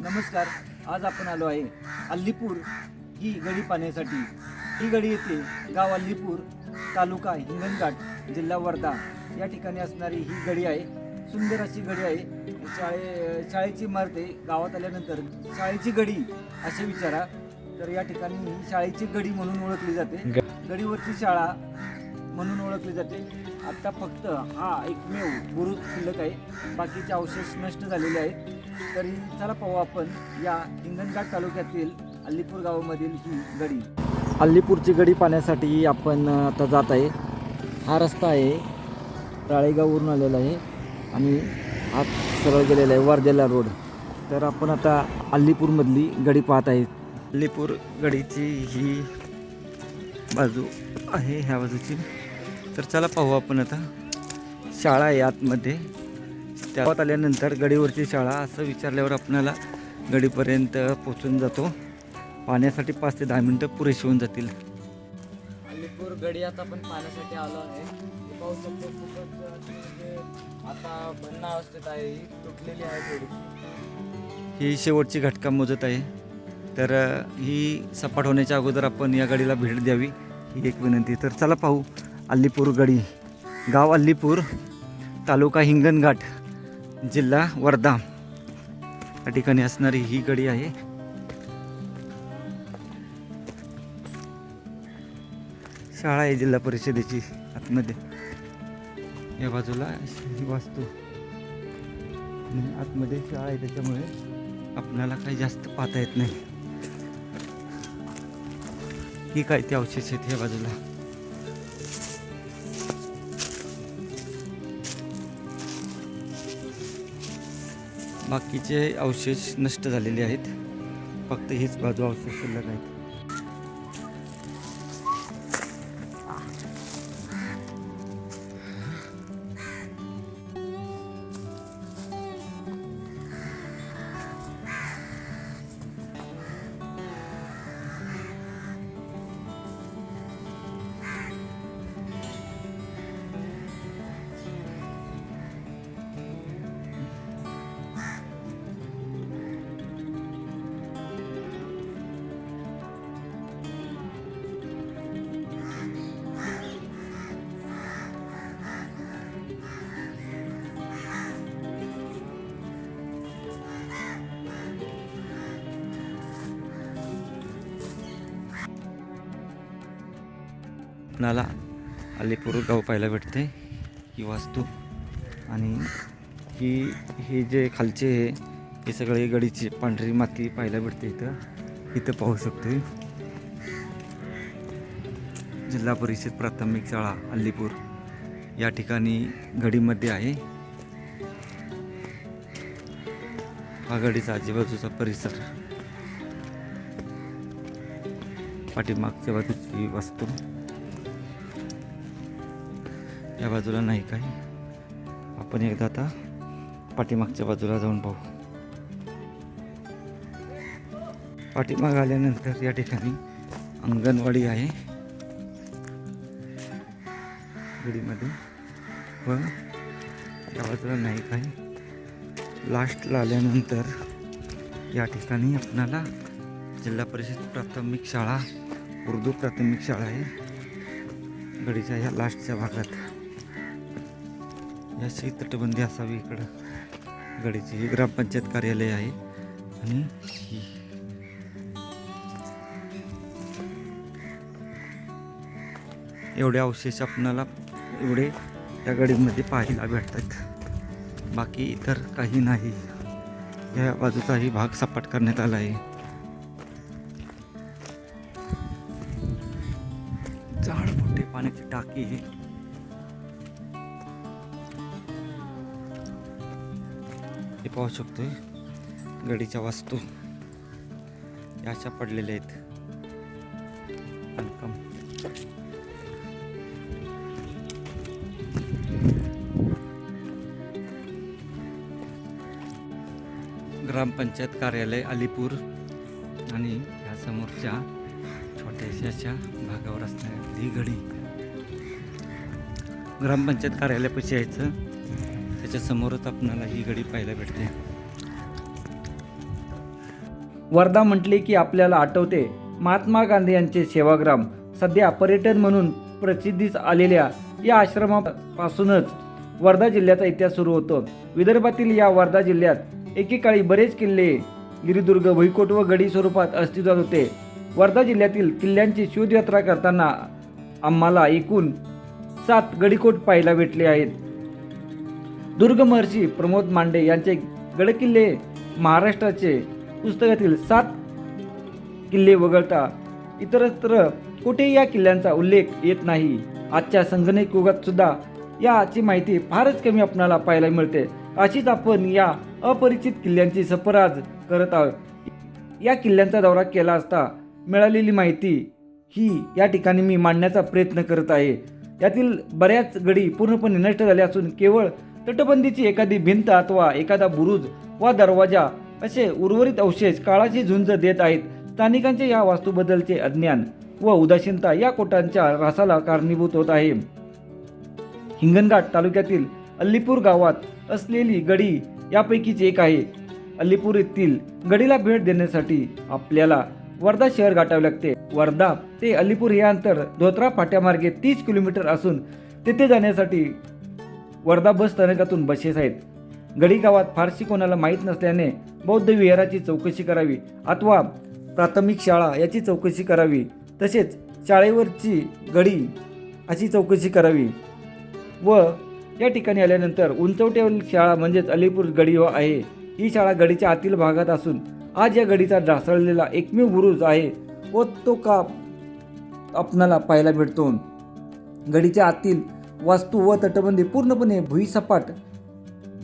नमस्कार आज आपण आलो आहे अल्लीपूर ही गडी पाहण्यासाठी. ही गडी येते गाव अल्लीपूर तालुका हिंगणघाट जिल्हा वर्धा. या ठिकाणी असणारी ही गडी आहे. सुंदर अशी गडी आहे. शाळे शाळेची इमारत आहे. गावात आल्यानंतर शाळेची गडी असे विचारा. तर या ठिकाणी ही शाळेची गडी म्हणून ओळखली जाते. गडीवरची शाळा म्हणून ओळखली जाते. आता फक्त हा एकमेव बुरुज शिल्लक आहे. बाकीचे अवशेष नष्ट झालेले आहेत. तरी चला पाहू आपण या हिंगणघाट तालुक्यातील अल्लीपूर गावामधील ही गडी. अल्लीपूरची गडी पाहण्यासाठी आपण आता जात आहे. हा रस्ता आहे. राळेगाववरून आलेला आहे. आणि आत सरळ गेलेला आहे वर्धेला रोड. तर आपण आता अल्लीपूरमधली गडी पाहत आहे. अल्लीपूर गडीची ही बाजू आहे ह्या बाजूची. तर चला पाहू आपण आता. शाळा आहे आतमध्ये. त्यात आल्यानंतर गडीवरची शाळा असं विचारल्यावर आपल्याला गडीपर्यंत पोचून जातो. पाहण्यासाठी पाच ते दहा मिनटं पुरेशी होऊन जातील. अलीपूर गडी आता आपण पाहण्यासाठी आलो आहे. हे पाहू शकतो खूपच आता बंद अवस्थेत आहे. तुटलेली आहे थोडीशी शेवटची घटका मोजत आहे. तर ही सपाट होण्याच्या अगोदर आपण या गाडीला भेट द्यावी. ही एक विनंती. तर चला पाहू. अल्लीपूर गडी. गाव अल्लीपूर तालुका हिंगणघाट जिल्हा वर्धा. या ठिकाणी असणारी ही गडी आहे. शाळा आहे जिल्हा परिषदेची आतमध्ये. या बाजूला वास्तू. आतमध्ये शाळा आहे त्याच्यामुळे आपल्याला काही जास्त पाहता येत नाही. ही काय ते अवशेष आहेत या बाजूला? बाकीचे अवशेष नष्ट झालेले आहेत. फक्त हीच बाजू अवशेष शिल्लक आहेत. आपणाला अलीपूर गाव पाहायला भेटते ही वास्तू. आणि ही हे जे खालचे हे हे सगळे गडीची पांढरी माती पाहायला भेटते इथं. इथं पाहू शकतो जिल्हा परिषद प्राथमिक शाळा अल्लीपूर या ठिकाणी गडीमध्ये आहे. हा गडीचा आजूबाजूचा परिसर. पाठीमागच्या बाजूची वास्तू. या बाजूला नाही काही. आपण एकदा आता पाठीमागच्या बाजूला जाऊन पाहू. पाठीमाग आल्यानंतर या ठिकाणी अंगणवाडी आहे. गडीमध्ये व या बाजूला नाही काही. लास्टला आल्यानंतर या ठिकाणी आपणाला जिल्हा परिषद प्राथमिक शाळा उर्दू प्राथमिक शाळा आहे. गडीच्या ह्या लास्टच्या भागात. याची तटबंदी असावी इकडं. गडीची हे ग्रामपंचायत कार्यालय आहे. आणि एवढे अवशेष आपणाला एवढे त्या गडीमध्ये पाहायला भेटतात. बाकी इतर काही नाही. या बाजूचाही भाग सपाट करण्यात आला आहे. झाड मोठे पाण्याची टाकी हे पाहू शकतोय? गडीच्या वास्तू. या अशा पडलेल्या आहेत. ग्रामपंचायत कार्यालय अलीपूर आणि या समोरच्या छोट्याशाच्या भागावर असणारी गडी ग्रामपंचायत कार्यालयापाशी यायचं. त्याच्या समोरच आपणाला ही गडी पाहायला भेटते. वर्धा म्हटले की आपल्याला आठवते महात्मा गांधी यांचे सेवाग्राम सध्या पर्यटन म्हणून प्रसिद्धीस आलेल्या या आश्रमापासूनच वर्धा जिल्ह्याचा इतिहास सुरू होतो. विदर्भातील या वर्धा जिल्ह्यात एकेकाळी बरेच किल्ले गिरिदुर्ग भुईकोट व गडी स्वरूपात अस्तित्वात होते. वर्धा जिल्ह्यातील किल्ल्यांची शोधयात्रा करताना आम्हाला एकूण सात गडीकोट पाहायला भेटले आहेत. दुर्ग महर्षी प्रमोद मांडे यांचे गडकिल्ले महाराष्ट्राचे पुस्तकातील सात किल्ले वगळता इतरत्र कुठेही या किल्ल्यांचा उल्लेख येत नाही. आजच्या संगणक युगात सुद्धा याची माहिती फारच कमी आपणाला पाहायला मिळते. अशीच आपण या अपरिचित किल्ल्यांची सफराज करत आहोत. या किल्ल्यांचा दौरा केला असता मिळालेली माहिती ही या ठिकाणी मी मांडण्याचा प्रयत्न करत आहे. यातील बऱ्याच गडी पूर्णपणे नष्ट झाल्या असून केवळ तटबंदीची एखादी भिंत अथवा एखादा बुरुज वा दरवाजा असे उर्वरित अवशेष काळाची झुंज देत आहेत. स्थानिकांचे या वास्तूबद्दलचे अज्ञान व उदासीनता या कोटांच्या ऱ्हासाला कारणीभूत होत आहे. हिंगणघाट तालुक्यातील अल्लीपूर गावात असलेली गडी यापैकीच एक आहे. अल्लीपूर येथील गडीला भेट देण्यासाठी आपल्याला वर्धा शहर गाठावे लागते. वर्धा ते अल्लीपूर हे अंतर धोत्रा फाट्यामार्गे तीस किलोमीटर असून तेथे जाण्यासाठी वर्धा बस स्थानकातून बसेस आहेत. गडी गावात फारशी कोणाला माहीत नसल्याने बौद्ध विहाराची चौकशी करावी अथवा प्राथमिक शाळा याची चौकशी करावी तसेच शाळेवरची गडी अशी चौकशी करावी. व या ठिकाणी आल्यानंतर उंचवट्यावरील शाळा म्हणजेच अलीपूर गडी व आहे. ही शाळा गडीच्या आतील भागात असून आज या गडीचा ढासळलेला एकमेव बुरुज आहे व तो का आपणाला पाहायला भेटतो. गडीच्या आतील वास्तू व तटबंदी पूर्णपणे भुईसपाट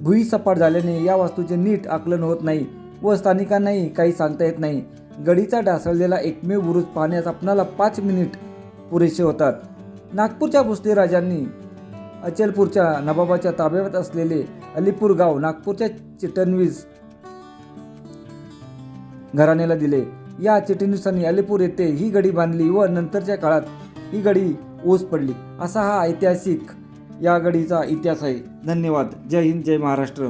भुईसपाट झाल्याने या वास्तूचे नीट आकलन होत नाही व स्थानिकांनाही काही सांगता येत नाही. गडीचा ढासळलेला एकमेव बुरुज पाहण्यास आपणाला पाच मिनिट पुरेसे होतात. नागपूरच्या भोसले राजांनी अचलपूरच्या नवाबाच्या ताब्यात असलेले अलीपूर गाव नागपूरच्या चिटणवीस घराण्याला दिले. या चिटणवीसांनी अलीपूर येथे ही गडी बांधली व नंतरच्या काळात ही गडी ओस पडली. असा हा ऐतिहासिक या गडीचा इतिहास आहे. धन्यवाद. जय हिंद जय महाराष्ट्र.